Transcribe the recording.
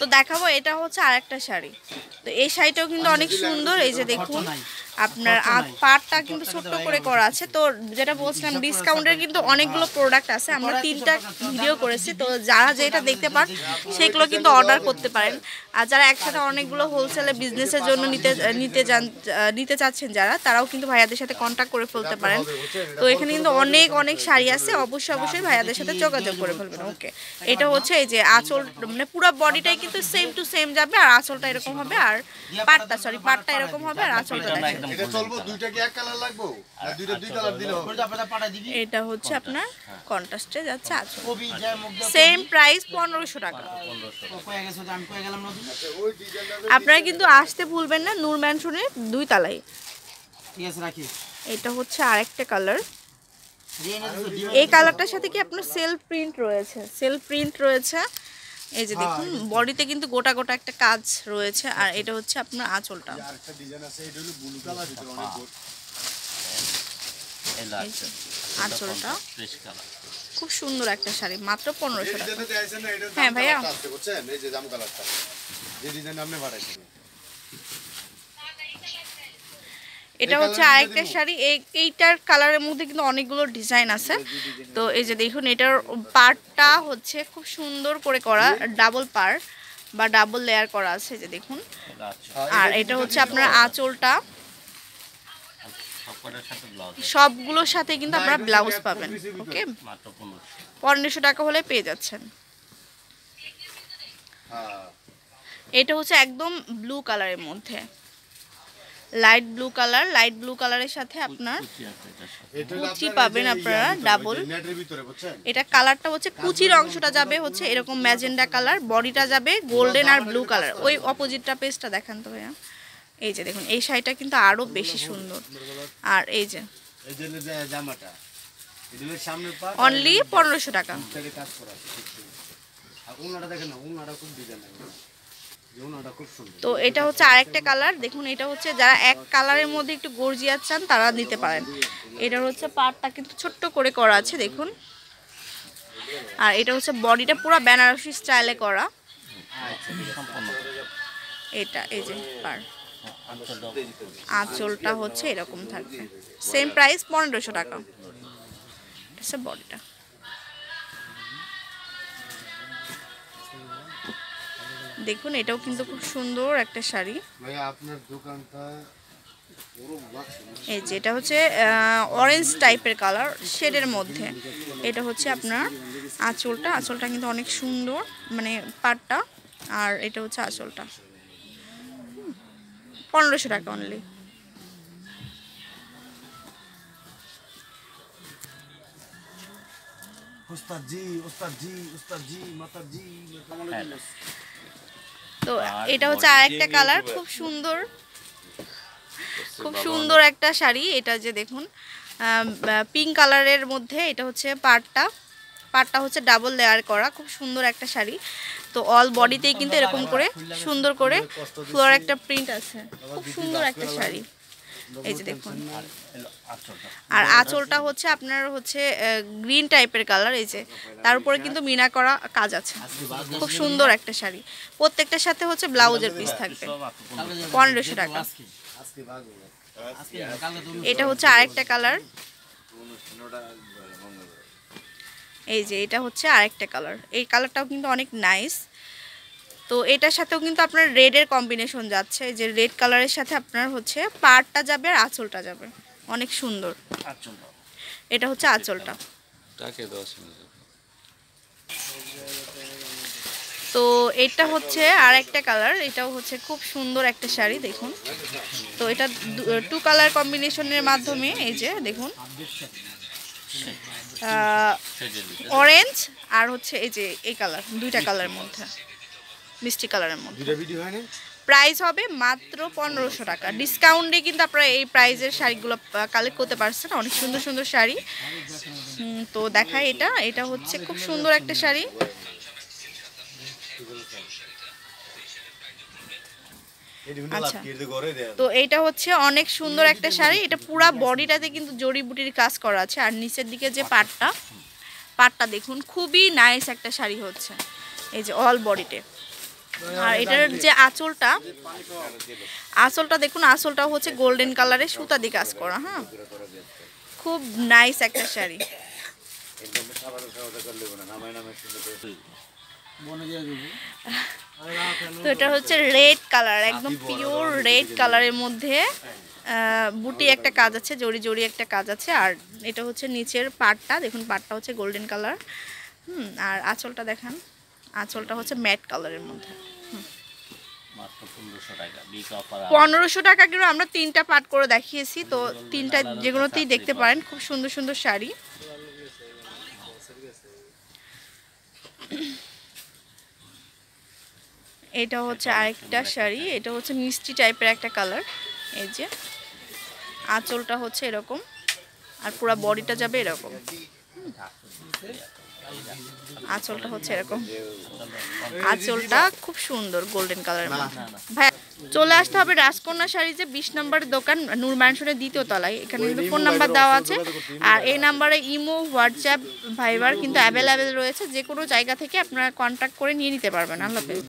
তো দেখাবো, এটা হচ্ছে আরেকটা শাড়ি। তো এই শাড়িটাও কিন্তু অনেক সুন্দর, এই যে দেখুন। আপনার পাটটা কিন্তু ছোট্ট করে করা আছে। তো যেটা বলছিলাম ডিসকাউন্টের কিন্তু অনেকগুলো প্রোডাক্ট আছে। আমরা তিনটা ভিডিও করেছি। তো যারা যেটা দেখতে পান সেগুলো কিন্তু অর্ডার করতে পারেন। আর যারা একসাথে অনেকগুলো হোলসেলে বিজনেসের জন্য নিতে নিতে যান নিতে চাচ্ছেন যারা তারাও কিন্তু ভাইয়াদের সাথে কন্ট্যাক্ট করে ফেলতে পারেন। তো এখানে কিন্তু অনেক অনেক শাড়ি আছে। অবশ্যই অবশ্যই ভাইয়াদের সাথে যোগাযোগ করে ফেলবেন। ওকে এটা হচ্ছে এই যে আঁচল মানে পুরো বডিটাই কিন্তু সেম টু সেম যাবে আর আঁচলটা এরকম হবে আর পাটটা সরি পাটটা এরকম হবে আর আঁচলটা এটা চলবো দুইটা কি এক কালার লাগবো? না দুইটা দুই কালার দিলে হবে। এটা হচ্ছে আপনার কন্ট্রাস্টে যাচ্ছে আঁচল কবি যায় মুখ দিয়ে সেম প্রাইস পনেরোশো টাকা। কয়ে গেছে যে আমি কয়ে গেলাম নদী ওই ডিজাইনটা আপনারা কিন্তু আসতে ভুলবেন না নূর ম্যানশনের দুই তালাই। ঠিক আছে রাখি। এটা হচ্ছে আরেকটা কালার। এই কালারটার সাথে কি আপনার সেলফ প্রিন্ট রয়েছে? সেলফ প্রিন্ট রয়েছে। এই যে দেখুন বডিতে কিন্তু গোটা গোটা একটা কাজ রয়েছে আর এটা হচ্ছে আপনার আঁচলটা। আঁচলটা। খুব সুন্দর একটা শাড়ি মাত্র পনেরোশো টাকা। হ্যাঁ, ভাইয়া। আছে বুঝছেন এই যে জাম কালারটা যে ডিজাইন আপনি বাড়াইছেন এটা হচ্ছে আরেকটা শাড়ি। এই এইটার কালারের মধ্যে কিন্তু অনেকগুলো ডিজাইন আছে। তো এই যে দেখুন এটার পার্টটা হচ্ছে খুব সুন্দর করে করা ডাবল পার বা ডাবল লেয়ার করা আছে এই যে দেখুন। আচ্ছা আর এটা হচ্ছে আপনার আঁচলটা। সবগুলোর সাথে কিন্তু আপনারা ব্লাউজ পাবেন ওকে পনেরোশো। পনেরোশো টাকা হলে পেয়ে যাচ্ছেন। হ্যাঁ। এটা হচ্ছে একদম ব্লু কালারের মধ্যে। Light blue colour light blue কালারের সাথে আপনার কুচি পাবেন আপনারা, বুঝছেন? এটা কালারটা হচ্ছে কুচির অংশটা যাবে হচ্ছে এরকম ম্যাজেন্ডা কালার বডিটা যাবে গোল্ডেন আর ব্লু কালার। ওই অপোজিটটা পেজটা দেখান তো ভাইয়া। এই যে দেখুন এই শাড়িটা কিন্তু আরও বেশি সুন্দর। আর এই যে। জামাটা অনলি পনেরোশো টাকা। দেখেন খুব ডিজাইন তো এটা হচ্ছে আরেকটা কালার। দেখুন, এটা হচ্ছে যারা এক কালারের মধ্যে একটু গর্জিয়াস চান, তারা নিতে পারেন। এটার হচ্ছে পাটটা কিন্তু ছোট্ট করে করা আছে, দেখুন। আর এটা হচ্ছে বডিটা পুরো বেনারসি স্টাইলে করা। এটা, এই যে পার আঁচলটা হচ্ছে এরকম থাকবে। সেম প্রাইস পনেরোশো টাকা। বডিটা। দেখুন এটাও কিন্তু খুব সুন্দর একটা শাড়ি। ভাইয়া আপনার দোকানটা পুরো লাগছে এই যে এটা হচ্ছে অরেঞ্জ টাইপের কালার শেডের মধ্যে। এটা হচ্ছে আপনার আঁচলটা। আঁচলটা কিন্তু অনেক সুন্দর মানে পাটটা। আর এটা হচ্ছে আঁচলটা। পনেরোশো টাকা অনলি উস্তাদ জি উস্তাদ জি উস্তাদ জি মাতার জি। তো এটা হচ্ছে আর একটা কালার খুব সুন্দর। খুব সুন্দর একটা শাড়ি এটা যে দেখুন পিঙ্ক কালারের মধ্যে এটা হচ্ছে পাটটা। পাটটা হচ্ছে ডাবল লেয়ার করা খুব সুন্দর একটা শাড়ি। তো অল বডিতেই কিন্তু এরকম করে সুন্দর করে ফ্লোর একটা প্রিন্ট আছে। খুব সুন্দর একটা শাড়ি। এই যে দেখুন। আর আঁচলটা। হচ্ছে আপনার হচ্ছে গ্রিন টাইপের কালার এই যে। তার উপরে কিন্তু মিনা করা কাজ আছে। খুব সুন্দর একটা শাড়ি। প্রত্যেকটার সাথে হচ্ছে ব্লাউজের পিস থাকবে। পনেরোশো টাকা। এটা হচ্ছে আরেকটা কালার এই যে এটা হচ্ছে আরেকটা কালার এই কালারটাও কিন্তু অনেক নাইস তো এটার সাথেও কিন্তু আপনার রেডের কম্বিনেশন যাচ্ছে। এই যে রেড কালারের সাথে আপনার হচ্ছে পাড়টা যাবে আর আঁচলটা যাবে। অনেক সুন্দর। এটা হচ্ছে আঁচলটা। তো এটা হচ্ছে আর একটা কালার এটাও হচ্ছে খুব সুন্দর একটা শাড়ি দেখুন। তো এটা টু কালার কম্বিনেশনের মাধ্যমে এই যে দেখুন। অরেঞ্জ আর হচ্ছে এই যে এই কালার দুইটা কালারের মধ্যে। মিষ্টি কালারের মধ্যে। দুইটা ভিডিও হয় না? প্রাইস হবে মাত্র পনেরোশো টাকা। ডিসকাউন্টে কিন্তু আপনারা এই প্রাইজের শাড়িগুলো কালেক্ট করতে পারছেন অনেক সুন্দর সুন্দর শাড়ি। তো দেখায় এটা। এটা হচ্ছে খুব সুন্দর একটা শাড়ি। আচ্ছা। তো এইটা হচ্ছে অনেক সুন্দর একটা শাড়ি। এটা পুরা বডিটাতে কিন্তু জড়িবুটির কাজ করা আছে। আর নিচের দিকে যে পাটটা পাটটা দেখুন খুবই নাইস একটা শাড়ি হচ্ছে। এই যে অল বডিতে আর এটার যে আঁচলটা আঁচলটা দেখুন আঁচলটা হচ্ছে গোল্ডেন কালারের সুতা দিয়ে কাজ করা হ্যাঁ? খুব নাইস একটা শাড়ি। তো এটা হচ্ছে রেড কালার একদম পিওর রেড কালারের মধ্যে বুটি একটা কাজ আছে, জড়ি জড়ি একটা কাজ আছে, আর এটা হচ্ছে নিচের পাটটা, দেখুন পাটটা হচ্ছে গোল্ডেন কালার হুম, আর আঁচলটা দেখান। আঁচলটা হচ্ছে ম্যাট কালারের মধ্যে। পনেরোশো টাকা কিন্তু আমরা তিনটা পাট করে দেখিয়েছি তো তিনটা যেগুলোতেই দেখতে পারেন খুব সুন্দর সুন্দর শাড়ি। এটা হচ্ছে আরেকটা শাড়ি এটা হচ্ছে মিষ্টি টাইপের একটা কালার এই যে। আঁচলটা হচ্ছে এরকম আর পুরো বডিটা যাবে এরকম। আঁচলটা হচ্ছে এরকম। আঁচলটা খুব সুন্দর গোল্ডেন কালারের ভাই চলে আসতে হবে রাজকন্যা শাড়ি যে বিশ নম্বর দোকান নূর ম্যানশনের দ্বিতীয় তলায়। এখানে কিন্তু ফোন নাম্বার দেওয়া আছে। আর এই নাম্বারে ইমো হোয়াটসঅ্যাপ ভাইবার কিন্তু অ্যাভেলেবেল রয়েছে। যে কোনো জায়গা থেকে আপনারা কন্ট্যাক্ট করে নিয়ে নিতে পারবেন আল্লাহ